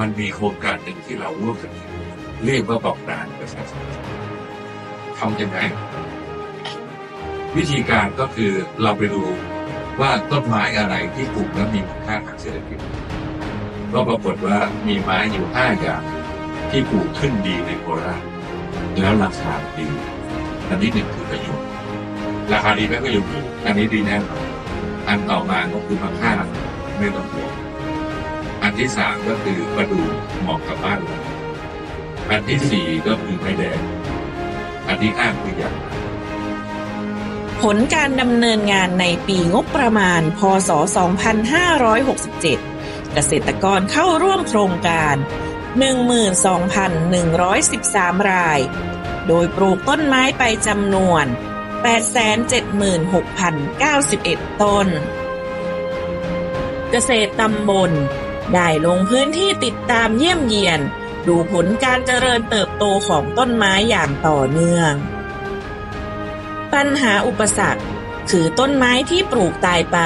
มันมีโครงการหนึ่งที่เราร่วมกันเรียกว่าบอกนานประชาชนทำยังไง วิธีการก็คือเราไปดูว่าต้นไม้อะไรที่ปลูกแล้วมีค่าทางเศรษฐกิจก็ปรากฏว่ามีไม้อยู่ห้าอย่างที่ปลูกขึ้นดีในโคราชแล้วราคาดี อันนี้หนึ่งคือประโยชน์ราคาดีไหมก็อยู่ดีอันนี้ดีแน่นอนอันต่อมาก็คือมะค่าไม่ต้องห่วง นที่สามก็คือประดูเหมาะกับบ้านเราอันที่สี่ก็คือไม้แดง อันที่ห้าคืออย่างผลการดำเนินงานในปีงบประมาณ พศ 2567 เกษตรกรเข้าร่วมโครงการ 12,113 ราย โดยปลูกต้นไม้ไปจำนวน 876,091 ต้น เกษตรตำบล ได้ลงพื้นที่ติดตามเยี่ยมเยียน ดูผลการเจริญเติบโตของต้นไม้อย่างต่อเนื่อง ปัญหาอุปสรรค คือต้นไม้ที่ปลูกตายไป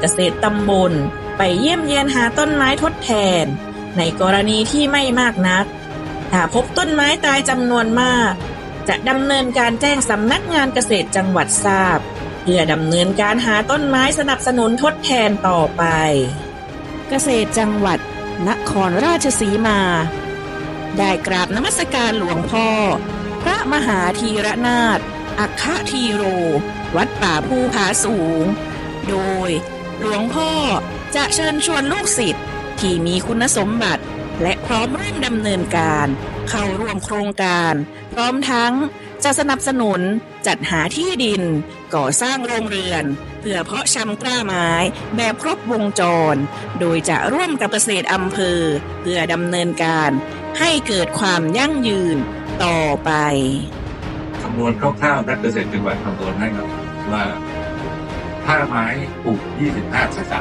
เกษตรตำบล ไปเยี่ยมเยียนหาต้นไม้ทดแทน ในกรณีที่ไม่มากนัก ถ้าพบต้นไม้ตายจำนวนมาก จะดำเนินการแจ้งสำนักงานเกษตรจังหวัดทราบ เพื่อดำเนินการหาต้นไม้สนับสนุนทดแทนต่อไป เกษตรจังหวัด นครราชสีมา ได้กราบนมัสการหลวงพ่อ พระมหาธีรนาถอัคคทีโร วัดป่าภูผาสูง โดยหลวงพ่อจะเชิญชวนลูกศิษย์ที่มีคุณสมบัติ และพร้อมร่วมดำเนินการ เข้าร่วมโครงการ พร้อมทั้ง จะสนับสนุนจัดหาที่ดิน ก่อสร้างโรงเรือน เพื่อเพาะชำกล้าไม้แบบครบวงจร โดยจะร่วมกับเกษตรอำเภอ เพื่อดำเนินการให้เกิดความยั่งยืนต่อไปคำนวณคร่าวๆนักเกษตรจังหวัดคำนวณให้ครับว่าถ้าไม้ปลูก 25ถึง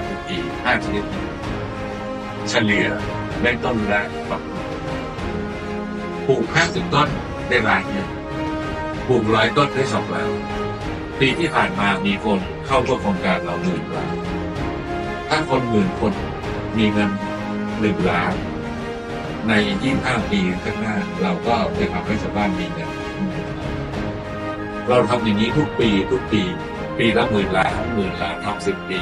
30ปี5ชนิดนี้เฉลี่ยได้ต้นละปลูก 50 ต้นได้ล้านเนี่ย ปลูกร้อยต้นได้สองแล้านปีที่ผ่านมามีคนเข้าร่วมโครงการเราหมื่นล้านถ้าคนหมื่นคนมีเงินหนึ่งล้าน ใน25ปีข้างหน้า เราก็จะทำให้ชาวบ้านมีเงินเราทำอย่างนี้ทุกปีทุกปี ปีละหมื่นล้านหมื่นล้านทำสิบปี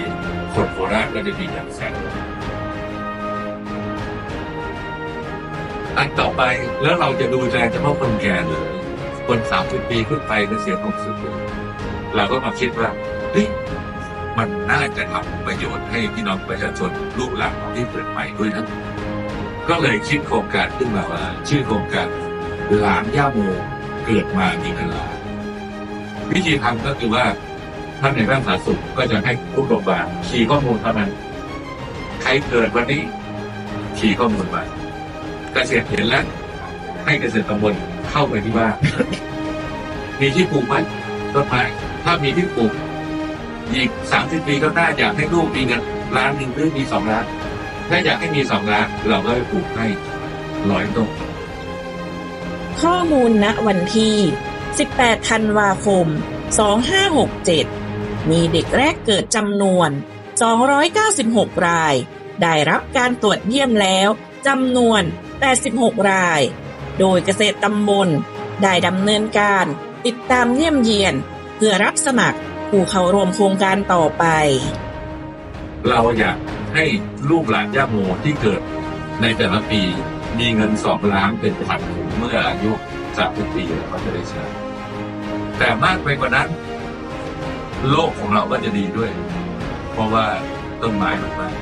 คนโคราชก็จะมีอย่างแสนอันต่อไปแล้วเราจะดูแลเฉพาะคนแก่หรือ คนสามสิบปีขึ้นไปก็เสียหกสิบปีเราก็มาคิดว่าเฮ้ยมันน่าจะทำประโยชน์ให้พี่น้องประชาชนลูกหลานที่เกิดใหม่ด้วยนะก็เลยคิดโครงการขึ้นมาว่า ชื่อโครงการหลานย่าโมเกิดมามีเงินล้านวิธีทำก็คือว่าท่านในด้านสาธารณสุขก็จะให้ผู้โรงพยาบาลขี่ข้อมูลเท่านั้นใครเกิดวันนี้ขี่ข้อมูลมาเกษตรเห็นแล้วให้เกษตรตำบล เข้าไปที่บ้านมีที่ปลูกไหมต้นไม้ถ้ามีที่ปลูกอีกสามสิบปีก็น่าอยากให้ลูกมีเงินล้านหนึ่งหรือมีสองล้านถ้าอยากให้มีสองล้านเราก็ไปปลูกให้ร้อยต้นข้อมูลณวันที่ 18 ธันวาคม 2567 มีเด็กแรกเกิดจำนวน 296 ราย ได้รับการตรวจเยี่ยมแล้วจำนวน 86 ราย โดยเกษตรตำบลได้ดำเนินการ ติดตามเยี่ยมเยียน เพื่อรับสมัครผู้เข้าร่วมโครงการต่อไป เราอยากให้ลูกหลานย่าโมที่เกิดในแต่ละปีมีเงินสองล้านเป็นพันเมื่ออายุสามสิบปีเขาจะได้ใช้แต่มากไปกว่านั้น โลกของเราก็จะดีด้วย เพราะว่าต้นไม้มันมาก